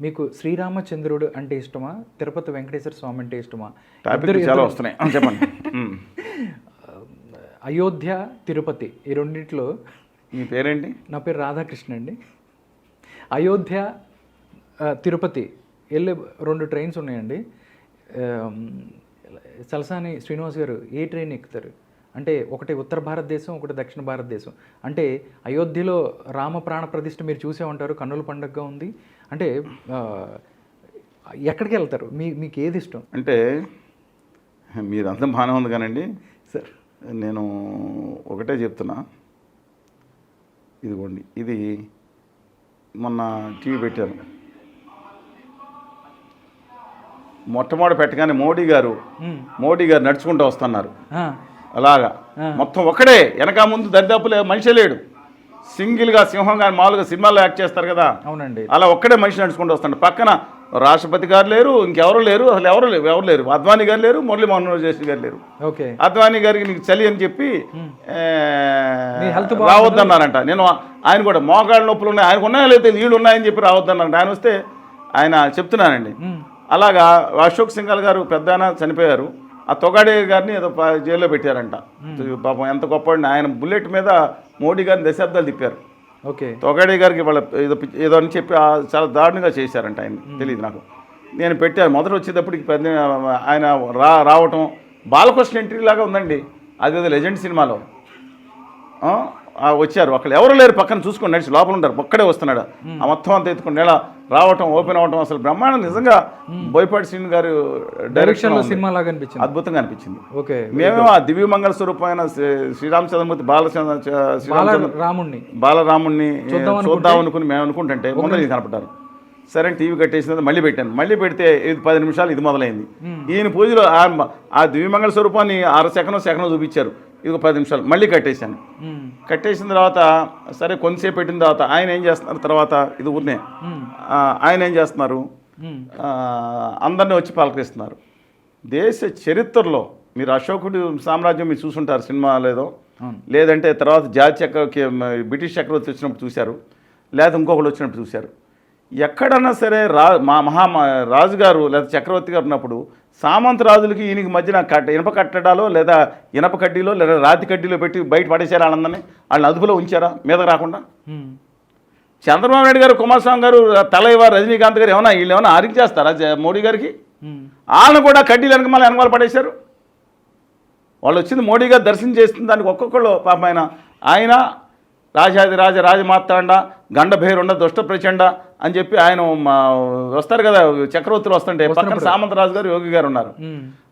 మీకు శ్రీరామచంద్రుడు అంటే ఇష్టమా? తిరుపతి వెంకటేశ్వర స్వామి అంటే ఇష్టమా? చాలా వస్తున్నాయి. చెప్పండి. అయోధ్య తిరుపతి ఈ రెండింటిలో మీ పేరేంటి? నా పేరు రాధాకృష్ణ అండి. అయోధ్య తిరుపతి వెళ్ళే రెండు ట్రైన్స్ ఉన్నాయండి. సలసాని శ్రీనివాస్ గారు ఏ ట్రైన్ ఎక్కుతారు? అంటే ఒకటి ఉత్తర భారతదేశం ఒకటి దక్షిణ భారతదేశం. అంటే అయోధ్యలో రామ ప్రాణ ప్రతిష్ఠ మీరు చూసే ఉంటారు. కన్నుల పండుగగా ఉంది. అంటే ఎక్కడికి వెళ్తారు? మీ మీకు ఏది ఇష్టం? అంటే మీరు అంతా బాగానే ఉంది కానండి. సార్. నేను ఒకటే చెప్తున్నా. ఇదిగోండి ఇది మొన్న టీవీ పెట్టాను మొట్టమొదటి పెట్టగానే మోడీ గారు మోడీ గారు నడుచుకుంటూ వస్తున్నారు. అలాగా. మొత్తం ఒక్కడే వెనక ముందు దరిదాపులే మనిషి లేడు. సింగిల్గా సింహం కానీ మామూలుగా సినిమాల్లో యాక్ట్ చేస్తారు కదా. అవునండి. అలా ఒక్కడే మనిషి నడుచుకుంటూ వస్తాడు. పక్కన రాష్ట్రపతి గారు లేరు ఇంకెవరు లేరు అసలు ఎవరు లేరు ఎవరు లేరు. అద్వానీ గారు లేరు మురళీ మనోహర్ జోషి గారు లేరు. ఓకే. అద్వానీ గారికి నీకు చలి అని చెప్పి? రావద్దన్నారంట. నేను ఆయన కూడా మోకాళ్ళ నొప్పులు ఉన్నాయి. ఆయనకు ఉన్నాయో లేకపోతే నీళ్ళు ఉన్నాయని చెప్పి రావద్దన్నారంట. ఆయన వస్తే ఆయన చెప్తున్నానండి. అలాగా అశోక్ సింఘాల్ గారు పెద్ద చనిపోయారు. ఆ తొగాడే గారిని ఏదో జైల్లో పెట్టారంట. పాపం ఎంత గొప్ప ఆయన బుల్లెట్ మీద మోడీ గారిని దశాబ్దాలు తిప్పారు. ఓకే. తొగాడే గారికి వాళ్ళ ఏదో ఏదో అని చెప్పి చాలా దారుణంగా చేశారంట ఆయన. తెలియదు నాకు. నేను పెట్టాను. మొదట వచ్చేటప్పటికి పెద్ద ఆయన రా రావటం బాలకృష్ణ ఎంట్రీ లాగా ఉందండి. అదేదో లెజెండ్ సినిమాలో. వచ్చారు. అక్కడ ఎవరు లేరు పక్కన చూసుకొని నడిచి లోపల ఉంటారు. ఒక్కడే వస్తున్నాడు. ఆ మొత్తం అంతా ఎత్తుకుని రావటం ఓపెన్ అవటం అసలు బ్రహ్మాండం. నిజంగా బోయపాటి శ్రీను గారు డైరెక్షన్ సినిమా లాగా అనిపించింది. అద్భుతంగా అనిపించింది. ఓకే. మేమేమో ఆ దివ్యమంగళ స్వరూపమైన శ్రీ- శ్రీరామచంద్రమూర్తి బాలచంద్ర బాల శ్రీరామచంద్ర రాముణ్ణి. బాలరాముణ్ణి చూద్దాం అనుకుని మేము అనుకుంటుంటే ముందర ఇది కనపడ్డారు. సరే టీవీ కట్టేసిన మళ్ళీ పెట్టాను. మళ్ళీ పెడితే ఇది పది నిమిషాలు ఇది మొదలైంది. ఈయన పూజలో ఆ- ఆ దివ్యమంగళ స్వరూపాన్ని అర సెకండ్ సెకండ్ చూపించారు. ఇది ఒక పది నిమిషాలు మళ్ళీ కట్టేశాను. కట్టేసిన తర్వాత సరే కొంతసేపు పెట్టిన తర్వాత ఆయన ఏం చేస్తున్నారు తర్వాత? ఇది ఊరినే. ఆయన ఏం చేస్తున్నారు? అందరినీ వచ్చి పలకరిస్తున్నారు. దేశ చరిత్రలో మీరు అశోకుడి సామ్రాజ్యం మీరు చూసుంటారు సినిమా లేదో. లేదంటే తర్వాత జాతి చక్రవర్తి బ్రిటిష్ చక్రవర్తి వచ్చినప్పుడు చూశారు లేదా ఇంకొకళ్ళు వచ్చినప్పుడు చూశారు. ఎక్కడన్నా సరే రా మా మహా రాజుగారు లేదా చక్రవర్తి గారు ఉన్నప్పుడు సామంత రాజులకి ఈయనకి మధ్యన కట్ట ఇనప కట్టడాలో లేదా ఇనప కడ్డీలో లేదా రాతి కడ్డీలో పెట్టి బయట పడేశారు వాళ్ళందరినీ వాళ్ళని అదుపులో ఉంచారా? మీద రాకుండా. చంద్రబాబు నాయుడు గారు కుమారస్వామి గారు తలైవ రజనీకాంత్ గారు ఏమైనా వీళ్ళు ఏమైనా ఆరికి చేస్తారా జ- మోడీ గారికి. వాళ్ళని కూడా కడ్డీలు వెనక మళ్ళీ వెనకాల పడేశారు? వాళ్ళు వచ్చింది మోడీ గారు దర్శనం చేస్తున్న దానికి ఒక్కొక్కళ్ళు పాపం ఆయన. ఆయన రాజాది రాజ రాజమార్తాండ గండభేరుండ దుష్ట ప్రచండ అని చెప్పి ఆయన మా వస్తారు కదా చక్రవర్తులు వస్తుంటే పక్కన సామంతరాజు గారు యోగి గారు ఉన్నారు.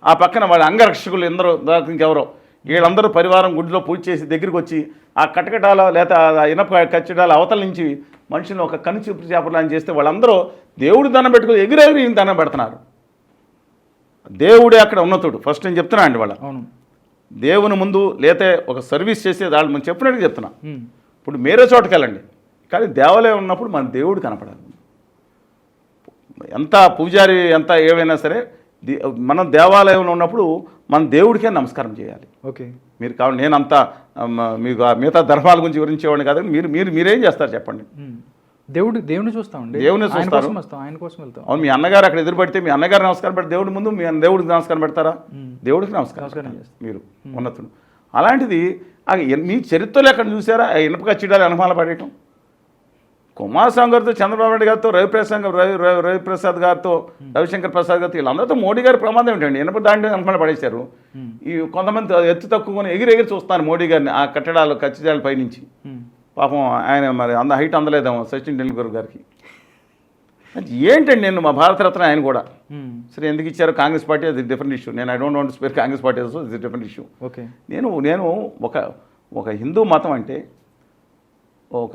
ఆ పక్కన వాళ్ళ అంగరక్షకులు ఎందరో దాకా ఇంకెవరో వీళ్ళందరూ పరివారం గుడిలో పూజ చేసి దగ్గరికి వచ్చి ఆ కటకటాల లేదా ఆ ఇనప కచ్చడాల అవతల నుంచి మనుషులను ఒక కను చూపు చేపలని చేస్తే వాళ్ళందరూ దేవుడి దండం పెట్టుకుని ఎగిరెగిరి దండం పెడుతున్నారు. దేవుడే అక్కడ ఉన్నతుడు. ఫస్ట్ నేను చెప్తున్నా అండి వాళ్ళ. అవును. దేవుని ముందు లేతే ఒక సర్వీస్ చేసే వాళ్ళు. మనం చెప్పినట్టు చెప్తున్నా. ఇప్పుడు మీరే చోటుకి వెళ్ళండి కానీ దేవాలయం ఉన్నప్పుడు మన దేవుడు కనపడాలి. ఎంత పూజారి ఎంత ఏమైనా సరే ది- మనం దేవాలయంలో ఉన్నప్పుడు మన దేవుడికే నమస్కారం చేయాలి. ఓకే. మీరు కావాలి నేను అంత మీకు మిగతా ధర్మాల గురించి వివరించేవాడిని కాదు మీరు మీరు మీరేం చేస్తారు చెప్పండి. దేవుడు దేవుని చూస్తామండి దేవుని చూస్తారు. ఆయన కోసం వెళ్తాం. అవును మీ అన్నగారు అక్కడ ఎదురు పడితే మీ అన్నగారు నమస్కారం పెడితే దేవుడి ముందు మీ అన్న- దేవుడికి నమస్కారం పెడతారా? దేవుడికి నమస్కారం మీరు ఉన్నతుడు. అలాంటిది మీ చరిత్రలో ఎక్కడ చూసారా? ఆ ఇనుప కచ్చిడాలు అనుమానాలు పడేయటం కుమారస్వామి గారితో చంద్రబాబు నాయుడు గారితో రవిప్రసాద్ రవి రవి రవిప్రసాద్ గారితో రవిశంకర్ ప్రసాద్ గారితో వీళ్ళందరితో మోడీ గారి ప్రమాదం ఏంటండి ఇనుప దాంట్లో అనుమానాలు పడేశారు. ఈ కొంతమంది ఎత్తు తక్కువని ఎగిరి ఎగిరి చూస్తాను మోడీ గారిని ఆ కట్టడాలు కచ్చిడాల పైనుంచి. మ్మ్. పాపం ఆయన మరి అంద హైట్ అందలేదేమో సచిన్ టెండూల్కర్ గారికి. ఏంటండి నేను మా భారతరత్న ఆయన కూడా. సరే ఎందుకు ఇచ్చారు కాంగ్రెస్ పార్టీ అది డిఫరెంట్ ఇష్యూ నేను I don't want spare Congress party ఇది డిఫరెంట్ ఇష్యూ ఓకే నేను నేను ఒక ఒక హిందూ మతం అంటే ఒక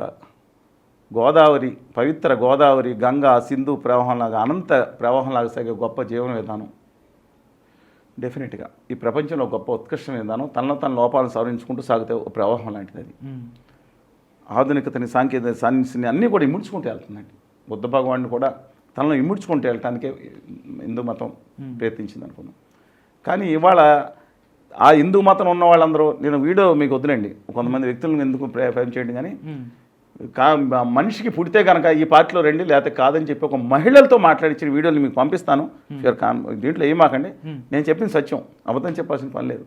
గోదావరి పవిత్ర గోదావరి గంగా సింధు ప్రవాహంలాగా అనంత ప్రవాహంలాగా సాగే గొప్ప జీవన విధానం డెఫినెట్గా ఈ ప్రపంచంలో గొప్ప ఉత్కృష్ట విధానం తనలో తన లోపాలను సవరించుకుంటూ సాగితే ఒక ప్రవాహం లాంటిది అది. ఆధునికతని సాంకేతిక సైన్స్ని అన్నీ కూడా ఇముడ్చుకుంటూ వెళ్తుందండి బుద్ధ భగవాన్ని కూడా తనలో ఇముడ్చుకుంటూ వెళ్ళటానికే హిందూ మతం ప్రయత్నించింది అనుకున్నాం. కానీ ఇవాళ ఆ హిందూ మతం ఉన్న వాళ్ళందరూ నేను వీడియో మీకు వద్దులేండి. కొంతమంది వ్యక్తులను ఎందుకు ప్రే- ప్రేమ చేయండి కానీ. కా మనిషికి పుడితే కనుక ఈ పార్టీలో రండి లేకపోతే కాదని చెప్పి ఒక మహిళలతో మాట్లాడించిన వీడియోలు మీకు పంపిస్తాను. కాన్ దీంట్లో ఏం మాకండి? నేను చెప్పింది సత్యం. అబద్ధం చెప్పాల్సిన పని లేదు.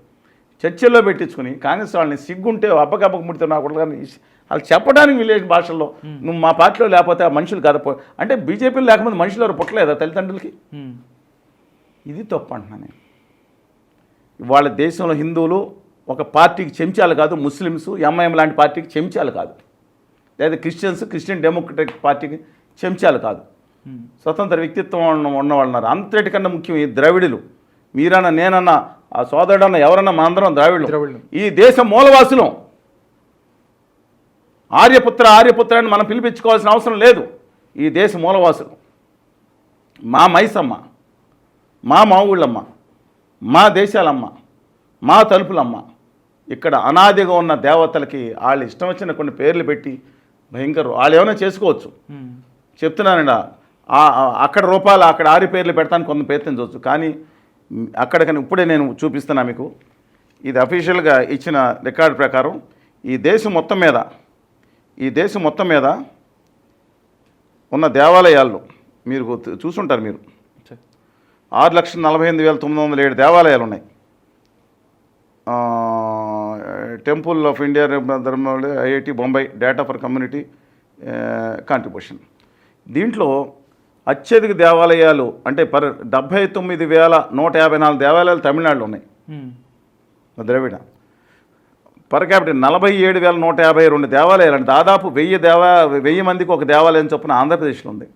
చర్చల్లో పెట్టించుకుని కాంగ్రెస్ వాళ్ళని సిగ్గుంటే అబ్బకబ్బకు ముడితే నా కొడుకు వాళ్ళు చెప్పడానికి విలేజ్ భాషల్లో నువ్వు మా పార్టీలో లేకపోతే ఆ మనుషులు కాదపో అంటే బీజేపీలో లేకపోతే మనుషులు ఎవరు పుట్టలేదా తల్లిదండ్రులకి. ఇది తప్పు అంటున్నాను నేను. ఇవాళ దేశంలో హిందువులు ఒక పార్టీకి చెంచాలు కాదు ముస్లిమ్స్ ఎంఐఎం లాంటి పార్టీకి చెంచాలు కాదు. లేదా క్రిస్టియన్స్ క్రిస్టియన్ డెమోక్రటిక్ పార్టీకి చెంచాలు కాదు. స్వతంత్ర వ్యక్తిత్వం ఉన్న ఉన్నవాళ్ళు ఉన్నారు అంతటికన్నా ముఖ్యం ఈ ద్రవిడులు. మీరన్నా నేనన్నా ఆ సోదరుడన్నా ఎవరన్నా మనందరం ద్రావిడులు. ద్రవిడులు. ఈ దేశ మూలవాసులం. ఆర్యపుత్ర ఆర్యపుత్ర అని మనం పిలిపించుకోవాల్సిన అవసరం లేదు. ఈ దేశ మూలవాసులు. మా మైసమ్మ మా మావుళ్ళమ్మ మా దేశాలమ్మ మా తలుపులమ్మ ఇక్కడ అనాదిగా ఉన్న దేవతలకి వాళ్ళు ఇష్టం వచ్చిన కొన్ని పేర్లు పెట్టి భయంకర. వాళ్ళు ఏమైనా చేసుకోవచ్చు. చెప్తున్నానండి. అక్కడ రూపాయలు అక్కడ ఆరి పేర్లు పెడతానికి కొంత ప్రయత్నించవచ్చు కానీ అక్కడ కానీ ఇప్పుడే నేను చూపిస్తున్నా మీకు. ఇది అఫీషియల్గా ఇచ్చిన రికార్డు ప్రకారం ఈ దేశం మొత్తం మీద ఈ దేశం మొత్తం మీద ఉన్న దేవాలయాల్లో మీరు చూసుంటారు మీరు. ఆరు లక్షల నలభై ఎనిమిది వేల తొమ్మిది వందల ఏడు దేవాలయాలు ఉన్నాయి. టెంపుల్ ఆఫ్ ఇండియా ధర్మాలు IIT Bombay data for community contribution దీంట్లో అత్యధిక దేవాలయాలు అంటే పర్ డెబ్భై తొమ్మిది వేల నూట యాభై నాలుగు దేవాలయాలు తమిళనాడులో ఉన్నాయి. ద్రవిడ. పర్ క్యాపిటల్ నలభై ఏడు వేల నూట యాభై రెండు దేవాలయాలు అంటే దాదాపు వెయ్యి దేవా వెయ్యి మందికి ఒక దేవాలయం చొప్పున ఆంధ్రప్రదేశ్లో ఉంది.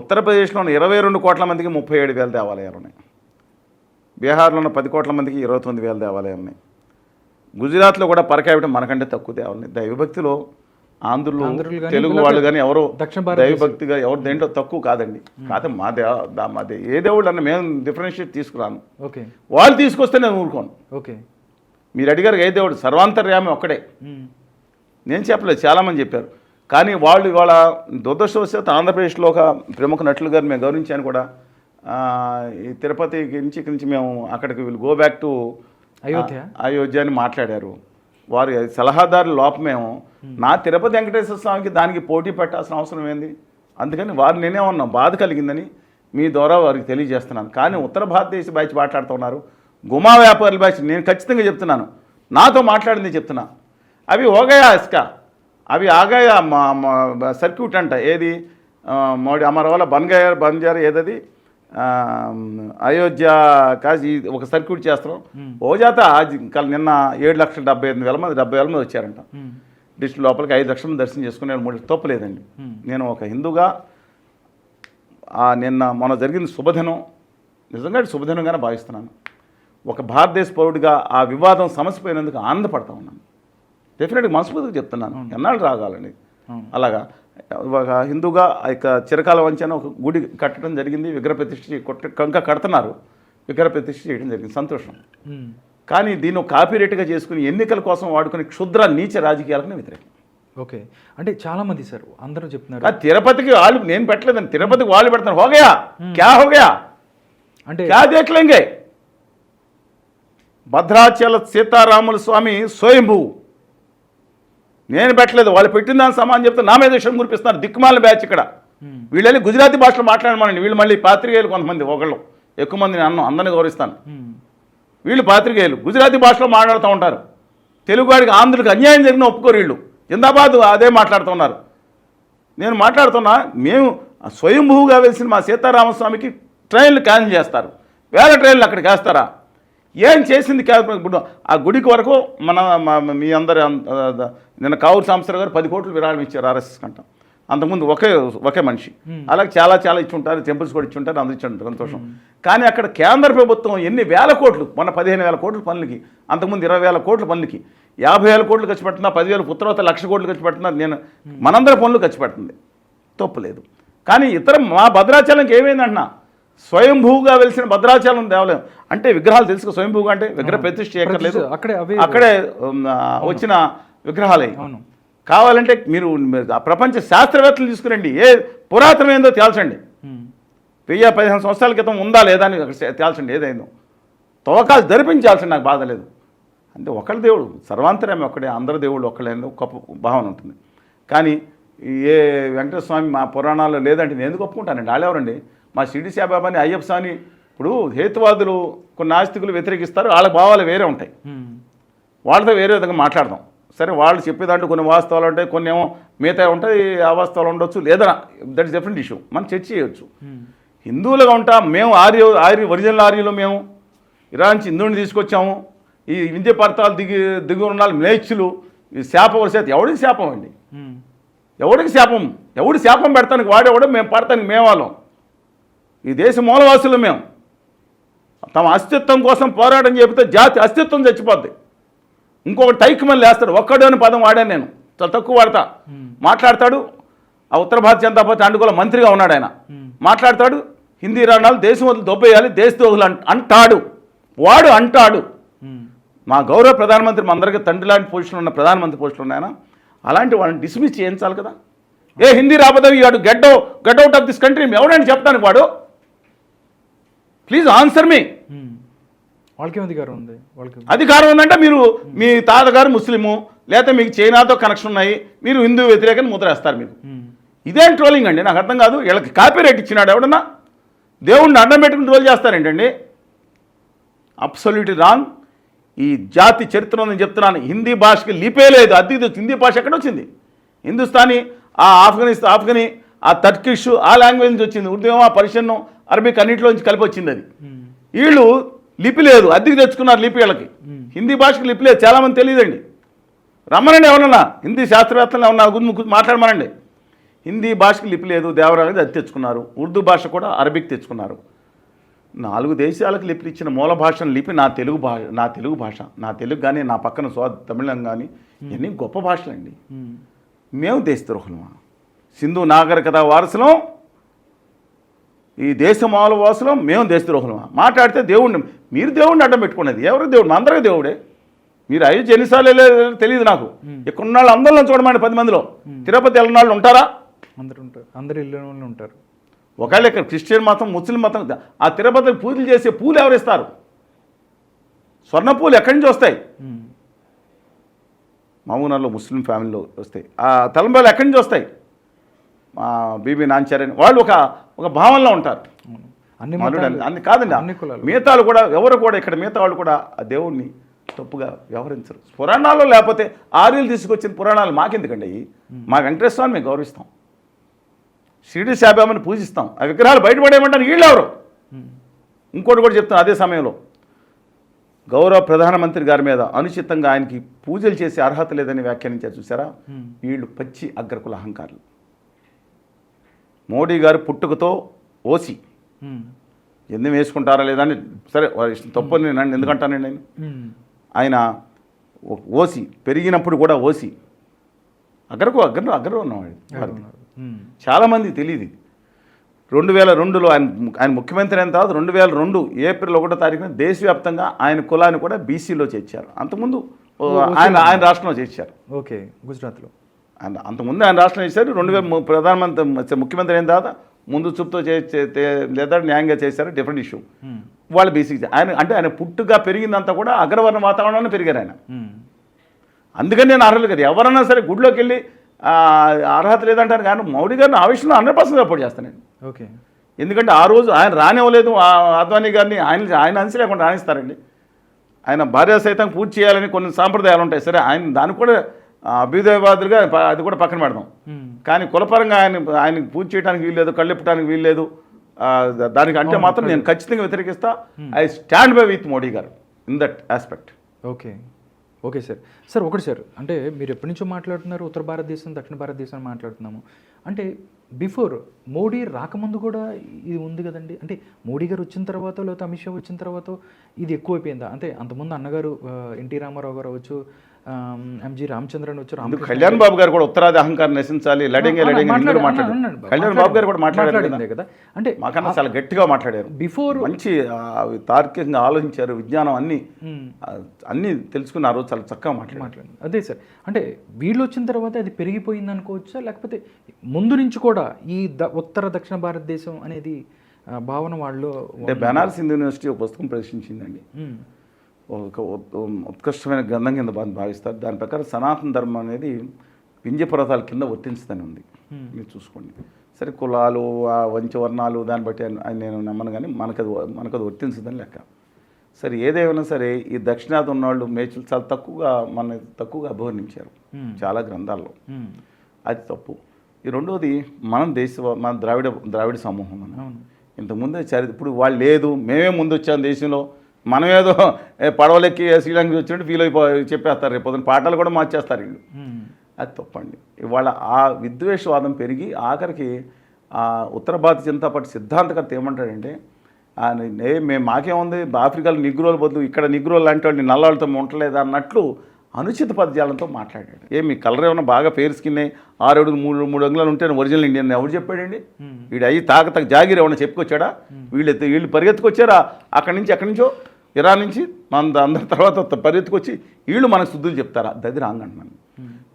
ఉత్తరప్రదేశ్లో ఉన్న ఇరవై రెండు కోట్ల మందికి ముప్పై ఏడు వేల దేవాలయాలు ఉన్నాయి. బీహార్లో ఉన్న పది కోట్ల మందికి ఇరవై తొమ్మిది వేల దేవాలయాలు ఉన్నాయి. గుజరాత్లో కూడా పర్ క్యాపిటల్ మనకంటే తక్కువ దేవాలయం దైవభక్తిలో ఆంధ్రులు తెలుగు వాళ్ళు కానీ ఎవరో. దైవభక్తిగా ఎవరు దేంట్లో తక్కువ కాదండి. కాదు మా దేవ దా- మా దే ఏ దేవుళ్ళు అన్న మేము డిఫరెన్షియేట్ తీసుకురాను. ఓకే. వాళ్ళు తీసుకొస్తే నేను ఊరుకోను. ఓకే. మీరు అడిగారు ఏ దేవుడు? సర్వాంతర్యామి ఒక్కడే. నేను చెప్పలేదు చాలామంది చెప్పారు. కానీ వాళ్ళు ఇవాళ దురదృష్టవశాత్తు ఆంధ్రప్రదేశ్లో ఒక ప్రముఖ నటులు గారు మేము గౌరవించాను కూడా. ఈ తిరుపతి నుంచి ఇక్కడి నుంచి మేము అక్కడికి వీళ్ళు go back to Ayodhya? Ayodhya అని మాట్లాడారు. వారి సలహాదారు లోపమేమో నా తిరుపతి వెంకటేశ్వర స్వామికి దానికి పోటీ పెట్టాల్సిన అవసరం ఏంది? అందుకని వారు నేనే ఉన్నాం. బాధ కలిగిందని మీ ద్వారా వారికి తెలియజేస్తున్నాను. కానీ ఉత్తర భారతదేశ బ్యాచ్ మాట్లాడుతున్నారు. గుమా వ్యాపారుల బ్యాచ్ నేను ఖచ్చితంగా చెప్తున్నాను. నాతో మాట్లాడింది చెప్తున్నా. అవి ఓగయా ఇసుక? అవి ఆగాయా సర్క్యూట్ అంట. ఏది? మోడీ అమర వల్ల బన్గాయ బంజారు ఏదది? అయోధ్య కాసి ఒక సర్క్యూట్ చేస్తున్నాం. ఓ జాత నిన్న ఏడు లక్షల డెబ్బై ఎనిమిది వేల మంది డెబ్బై వేల మంది వచ్చారంట. డిస్ట్రిక్ట్ లోపలికి ఐదు లక్షల మంది దర్శనం చేసుకుని నేను మూడు తప్పలేదండి. నేను ఒక హిందూగా ఆ నిన్న మొన్న జరిగిన శుభదినం. నిజంగా శుభదినంగానే భావిస్తున్నాను. ఒక భారతదేశ పౌరుడిగా ఆ వివాదం సమసిపోయినందుకు ఆనందపడతా ఉన్నాను. డెఫినెట్గా మనస్ఫూర్తిగా చెప్తున్నాను. ఎన్నాళ్ళు రాగాలండి. అలాగా. ఒక హిందూగా ఆ యొక్క చిరకాల వంచన ఒక గుడి కట్టడం జరిగింది విగ్రహ ప్రతిష్ఠ కొట్ట కంక కడుతున్నారు. విగ్రహ ప్రతిష్ఠ చేయడం జరిగింది. సంతోషం. కానీ దీన్ని ఒక కాపీరేట్గా చేసుకుని ఎన్నికల కోసం వాడుకుని క్షుద్ర నీచ రాజకీయాలకు వ్యతిరేకం. ఓకే. అంటే చాలా మంది సార్ అందరూ చెప్తున్నారు. తిరుపతికి వాళ్ళు నేను పెట్టలేదండి. తిరుపతికి వాళ్ళు పెడతారు. హోగయా క్యా హోగయా అంటే క్యా దేఖలేంగే భద్రాచల సీతారాముల స్వామి స్వయంభూ. నేను పెట్టలేదు వాళ్ళు పెట్టిన దాని సమానం చెప్తే నా మీద విషయం కురిపిస్తున్నారు. దిక్కుమాల బ్యాచ్ ఇక్కడ. వీళ్ళు గుజరాతీ భాషలో మాట్లాడమనండి. వీళ్ళు మళ్ళీ పాత్రికేయులు కొంతమంది ఒకళ్ళు. ఎక్కువ మంది నేను అన్నం అందరిని గౌరవిస్తాను. వీళ్ళు పాత్రికేయులు. గుజరాతీ భాషలో మాట్లాడుతూ ఉంటారు. తెలుగువాడికి ఆంధ్రులకు అన్యాయం జరిగిన ఒప్పుకోరు వీళ్ళు. జిందాబాద్ అదే మాట్లాడుతున్నారు. నేను మాట్లాడుతున్నా మేము స్వయంభూగా వెలిసిన మా సీతారామస్వామికి ట్రైన్లు క్యాన్సిల్ చేస్తారు. వేల ట్రైన్లు అక్కడికి వేస్తారా? ఏం చేసింది ఇప్పుడు ఆ గుడికి వరకు మన మా- అందరి నిన్న కావూరు సాంబశ్వర గారు పది కోట్లు విరాళం ఇచ్చారు ఆర్ఎస్ఎస్ కంట. అంతకుముందు ఒకే ఒకే మనిషి. అలాగే చాలా చాలా ఇచ్చి ఉంటారు టెంపుల్స్ కూడా ఇచ్చి ఉంటారు అందరూ ఇచ్చి ఉంటారు సంతోషం కానీ అక్కడ కేంద్ర ప్రభుత్వం ఎన్ని వేల కోట్లు మొన్న పదిహేను వేల కోట్ల పనులకి అంతకుముందు ఇరవై వేల కోట్ల పనులకి యాభై వేల కోట్లు ఖర్చు పెడుతున్నా పదివేల పుత్రవత లక్ష కోట్లు ఖర్చు పెడుతున్నా నేను మనందరి పనులు ఖర్చు పెడుతుంది. తప్పు లేదు. కానీ ఇతర మా భద్రాచలంకి ఏమైందంటున్నా? స్వయంభూగా వెలిసిన భద్రాచలం దేవాలయం. అంటే విగ్రహాలు తెలుసు స్వయంభూగా అంటే విగ్రహ ప్రతిష్ఠ చేయక్కర్లేదు. ప్రతిష్ఠ, అక్కడే అవే అక్కడే వచ్చిన విగ్రహాలే. కావాలంటే మీరు ఆ ప్రపంచ శాస్త్రవేత్తలు తీసుకురండి. ఏ పురాతనమైందో తేల్చండి. వెయ్యి పదిహేను సంవత్సరాల క్రితం ఉందా లేదా అని తేల్చండి ఏదైందో. తవ్వకాలు జరిపించాల్సిన నాకు బాధ లేదు. అంటే ఒకళ్ళ దేవుడు సర్వాంతర్యామి ఒక్కడే అందరు దేవుళ్ళు ఒక్కడే గొప్ప భావన ఉంటుంది. కానీ ఏ వెంకటేశ్వర స్వామి మా పురాణాల్లో లేదంటే నేను ఎందుకు ఒప్పుకుంటానండి? వాళ్ళెవరండి మా షిరిడి సాయిబాబాని అయ్యప్ప స్వామి ఇప్పుడు హేతువాదులు కొన్ని నాస్తికులు వ్యతిరేకిస్తారు వాళ్ళ భావాలు వేరే ఉంటాయి. వాళ్ళతో వేరే విధంగా మాట్లాడదాం. సరే వాళ్ళు చెప్పేదాంట్లో కొన్ని వాస్తవాలు ఉంటాయి కొన్ని ఏమో మిగతా ఉంటాయి అవాస్తవాలు ఉండొచ్చు లేదా దట్ ఇస్ డిఫరెంట్ ఇష్యూ మనం చర్చ చేయొచ్చు. మ్మ్. హిందువులుగా ఉంటాం మేము ఆర్య ఆర్య ఒరిజినల్ ఆర్యులు మేము. ఇరాన్ నుంచి హిందువుని తీసుకొచ్చాము. ఈ వింధ్య పర్తాలు దిగి దిగువ ఉన్న మ్లేచ్చులు ఈ శాపం వరిసేది ఎవడికి శాపం అండి. ఎవడికి శాపం? ఎవడి శాపం పెడతానికి వాడేవాడు మేము పడతానికి మేము వాళ్ళం. ఈ దేశ మూలవాసులు మేము. తమ అస్తిత్వం కోసం పోరాటం చెబితే జాతి అస్తిత్వం చచ్చిపోద్ది. ఇంకొకటి తైకమని లేస్తాడు ఒక్కడే అని పదం వాడాను నేను. చాలా తక్కువ వాడతా. మాట్లాడతాడు. ఆ ఉత్తర భారత జనతా పార్టీ అండుకోల మంత్రిగా ఉన్నాడు ఆయన. మాట్లాడతాడు. హిందీ రాణాలు దేశం వదిలి దొబ్బేయాలి. దేశద్రోహులు అంట- అంటాడు. వాడు అంటాడు. మా గౌరవ ప్రధానమంత్రి మా అందరికీ తండ్రి లాంటి పొజిషన్ ఉన్న ప్రధానమంత్రి పొజిషన్ ఉన్నాయన అలాంటి వాళ్ళని డిస్మిస్ చేయించాలి కదా. ఏ హిందీ రాబోతే వాడు get get out of this country ఎవడని చెప్తాను వాడు? Please answer me. వాళ్ళకేం అధికారం ఉంది వాళ్ళకి అధికారం ఉందంటే మీరు మీ తాతగారు ముస్లిము లేకపోతే మీకు చైనాతో కనెక్షన్ ఉన్నాయి మీరు హిందూ వ్యతిరేకని ముద్రేస్తారు మ్మ్. ఇదేం ట్రోలింగ్ అండి నాకు అర్థం కాదు. వీళ్ళకి కాపీ రైట్ ఇచ్చినాడు ఎవడన్నా? దేవుణ్ణి అడ్డం పెట్టుకుని ట్రోల్ చేస్తారేంటండి? అబ్సల్యూట్ రాంగ్ ఈ జాతి చరిత్ర ఉందని చెప్తున్నాను. హిందీ భాషకి లిపే లేదు. అద్దె హిందీ భాష ఎక్కడ వచ్చింది హిందుస్థానీ ఆ ఆఫ్ఘనిస్తాన్ ఆఫ్ఘనీ ఆ టర్కిష్ ఆ లాంగ్వేజ్ నుంచి వచ్చింది. ఉర్దూ ఆ పర్షియన్ అరబిక్ అన్నింటిలోంచి కలిపి వచ్చింది అది. మ్మ్. వీళ్ళు లిపి లేదు. అద్దెకి తెచ్చుకున్నారు లిపి వీళ్ళకి. హిందీ భాషకి లిపి లేదు. చాలామంది తెలియదండి. రమ్మనండి ఎవరన్నా. హిందీ శాస్త్రవేత్తలు ఏమన్నా గురించి మాట్లాడమనండి. హిందీ భాషకి లిపి లేదు. దేవరాజు అది తెచ్చుకున్నారు. ఉర్దూ భాష కూడా అరబిక్ తెచ్చుకున్నారు. నాలుగు దేశాలకు లిపిలు ఇచ్చిన మూల భాషను లిపి నా తెలుగు భాష నా తెలుగు భాష. నా తెలుగు కానీ నా పక్కన సో తమిళం కానీ ఇవన్నీ గొప్ప భాషలండి. మ్మ్. మేము దేశద్రోహులమా? సింధు నాగరికత వారసులం ఈ దేశ మాల వాసులం మేము దేశద్రోహులమా? మాట్లాడితే దేవుణ్ణి మీరు దేవుణ్ణి అడ్డం పెట్టుకునేది. ఎవరు దేవుడు? అందరికీ దేవుడే. మీరు అయోధ్య ఎన్నిసార్లు తెలియదు నాకు. ఇక్కడ ఉన్న వాళ్ళు అందరిలో చూడమని పది మందిలో. తిరుపతి వెళ్ళిన వాళ్ళు ఉంటారా? అందరు ఉంటారు. అందరు ఇల్లు వాళ్ళు ఉంటారు. ఒకవేళ ఇక్కడ క్రిస్టియన్ మతం ముస్లిం మతం ఆ తిరుపతి పూజలు చేసే పూలు ఎవరు ఇస్తారు? స్వర్ణ పూలు ఎక్కడి నుంచి వస్తాయి? మ్మ్. మామూనాల్లో ముస్లిం ఫ్యామిలీలో వస్తాయి. ఆ తలంబాలు ఎక్కడి నుంచి వస్తాయి? బీబీ నాంచారని వాళ్ళు ఒక ఒక భావనలో ఉంటారు. అన్ని అన్ని కాదండి. అన్ని కులాలు. మిగతాలు కూడా ఎవరు కూడా ఇక్కడ మిగతా వాళ్ళు కూడా ఆ దేవుణ్ణి తప్పుగా వ్యవహరించరు. పురాణాల్లో లేకపోతే ఆర్యులు తీసుకొచ్చిన పురాణాలు మాకెందుకండి మా వెంకటేశ్వర స్వామి మేము గౌరవిస్తాం. షిరిడి సాయిబాబాని పూజిస్తాం. ఆ విగ్రహాలు బయటపడేయమంటారు వీళ్ళు ఎవరు మ్మ్. ఇంకోటి కూడా చెప్తాను అదే సమయంలో. గౌరవ ప్రధానమంత్రి గారి మీద అనుచితంగా ఆయనకి పూజలు చేసే అర్హత లేదని వ్యాఖ్యానించారు చూసారా. వీళ్ళు పచ్చి అగ్రకుల అహంకారులు. మోడీ గారు పుట్టుకతో ఓసి. ఎందుకు వేసుకుంటారా లేదా అని సరే ఇష్టం తప్పని నేను ఎందుకంటానండి నేను. ఆయన ఓసి పెరిగినప్పుడు కూడా ఓసి. అగ్రకు అగ్ర అగ్ర ఉన్నవాడు. చాలామంది తెలియదు రెండు వేల రెండులో ఆయన ఆయన ముఖ్యమంత్రి అయిన తర్వాత రెండు వేల రెండు ఏప్రిల్ ఒకటో తారీఖున దేశవ్యాప్తంగా ఆయన కులాన్ని కూడా బీసీలో చేర్చారు. అంతకుముందు ఆయన ఆయన రాష్ట్రంలో చేర్చారు. ఓకే గుజరాత్లో. ఆయన అంతకుముందు ఆయన రాష్ట్రం చేశారు. రెండు వేల ప్రధానమంత్రి ముఖ్యమంత్రి అయిన తర్వాత ముందు చూపుతో లేదా న్యాయంగా చేశారు. Different issue. వాళ్ళు బీసీకి ఆయన అంటే ఆయన పుట్టుగా పెరిగిందంతా కూడా అగ్రవర్ణ వాతావరణంలో పెరిగారు ఆయన. అందుకని నేను అర్హులు కదా. ఎవరన్నా సరే గుడిలోకి వెళ్ళి అర్హత లేదంటాను కానీ మౌడీ గారిని ఆ విషయంలో హండ్రెడ్ పర్సెంట్ సపోర్ట్ చేస్తాను నేను. ఓకే. ఎందుకంటే ఆ రోజు ఆయన రానివ్వలేదు. ఆ అద్వానీ గారిని ఆయన ఆయన అంశ లేకుండా రాణిస్తారండి. ఆయన భార్య సైతం పూజ చేయాలని కొన్ని సాంప్రదాయాలు ఉంటాయి. సరే ఆయన దానికి కూడా అభ్యుదయవాదులుగా అది కూడా పక్కన పెడదాం. కానీ కులపరంగా ఆయన ఆయనకి పూజ చేయడానికి వీల్లేదు కళ్ళెప్పడానికి వీల్లేదు. దానికి అంటే మాత్రం నేను ఖచ్చితంగా వ్యతిరేకిస్తా. I stand by with Modi garu in that aspect. Okay. Okay sir. Sir ఒకటి సార్ అంటే మీరు ఎప్పటి నుంచో మాట్లాడుతున్నారు ఉత్తర భారతదేశం దక్షిణ భారతదేశం మాట్లాడుతున్నాము. అంటే బిఫోర్ మోడీ రాకముందు కూడా ఇది ఉంది కదండి. అంటే మోడీ గారు వచ్చిన తర్వాత లేకపోతే అమిత్ షా వచ్చిన తర్వాత ఇది ఎక్కువైపోయిందా? అంటే అంతకుముందు అన్నగారు ఎన్టీ రామారావు గారు అవ్వచ్చు ఎంజి రామచంద్రన్ వచ్చు అందుకు రామకృష్ణ కళ్యాణ్ బాబు గారు కూడా ఉత్తరాది అహంకారం నశించాలి లడింగే మాట్లాడారు. కళ్యాణ్ బాబు గారు కూడా మాట్లాడారు కదా. అంటే మాకన్నా చాలా గట్టిగా మాట్లాడారు. బిఫోర్ మంచి తార్కికంగా ఆలోచించారు విజ్ఞానం అన్ని. అన్ని తెలుసుకున్న ఆ రోజు చాలా చక్కగా మాట్లాడారు. అదే సార్. అంటే వీళ్ళు వచ్చిన తర్వాత అది పెరిగిపోయింది అనుకోవచ్చా? లేకపోతే ముందు నుంచి కూడా ఈ ఉత్తర దక్షిణ భారతదేశం అనేది భావన వాళ్ళు అంటే బెనారస్ హిందూ యూనివర్సిటీ ఒక పుస్తకం ప్రదర్శించిందండి. ఒక ఉత్- ఉత్కృష్టమైన గ్రంథం కింద భావిస్తారు. దాని ప్రకారం సనాతన ధర్మం అనేది వింధ్య పర్వతాల కింద వర్తించదని ఉంది. మీరు చూసుకోండి. సరే కులాలు ఆ వంచవర్ణాలు దాన్ని బట్టి అని- అని నేను నమ్మను కానీ మనకది మనకది వర్తించదని లెక్క. సరే ఏదేమైనా సరే ఈ దక్షిణాది ఉన్నవాళ్ళు మేచులు చాలా తక్కువగా మన తక్కువగా అభివర్ణించారు. చాలా గ్రంథాల్లో. అది తప్పు. ఈ రెండోది మనం దేశ మన ద్రావిడ ద్రావిడ సమూహం అవును. ఇంతకుముందే చరి ఇప్పుడు వాళ్ళు లేదు మేమే ముందు వచ్చాం దేశంలో. మనమేదో ఏ, పడవలెక్కి శ్రీలంక వచ్చినట్టు ఫీల్ అయిపో చెప్పేస్తారు. రేపు పొద్దున పాటలు కూడా మార్చేస్తారు వీళ్ళు. అది తప్పండి. ఇవాళ ఆ విద్వేషవాదం పెరిగి ఆఖరికి ఆ ఉత్తర భారత జనతా పార్టీ సిద్ధాంతకర్త ఏమంటాడంటే నే- మేము మాకేముంది? ఆఫ్రికాలో నిగ్రోల బదులు ఇక్కడ నిగ్రోలు లాంటి వాళ్ళు నల్లవాళ్ళతో ఉండలేదు అన్నట్లు అనుచిత పద్యాలతో మాట్లాడాడు. ఏ మీ కలర్ ఏమైనా బాగా పేరు స్కిన్ ఆరు అడుగులు మూడు మూడు అంగుళాలు ఉంటే ఒరిజినల్ ఇండియన్ ఎవరు చెప్పాడండి? వీడు అయ్యి తాక తగ్గ జాగిరి ఏమైనా చెప్పుకొచ్చాడా? వీళ్ళు వీళ్ళు పరిగెత్తుకొచ్చారా? అక్కడి నుంచి ఎక్కడి నుంచో ఇరాన్ నుంచి మన అందరి తర్వాత పరిగెత్తుకొచ్చి వీళ్ళు మనకు శుద్ధులు చెప్తారా? దది రాంగ్ అంటున్నాను.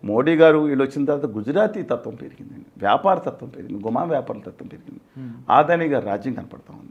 మోడీ గారు వీళ్ళు వచ్చిన తర్వాత గుజరాతీ తత్వం పెరిగిందండి వ్యాపార తత్వం పెరిగింది గుమా వ్యాపార తత్వం పెరిగింది. ఆదాని గారు రాజ్యం కనపడతా ఉంది.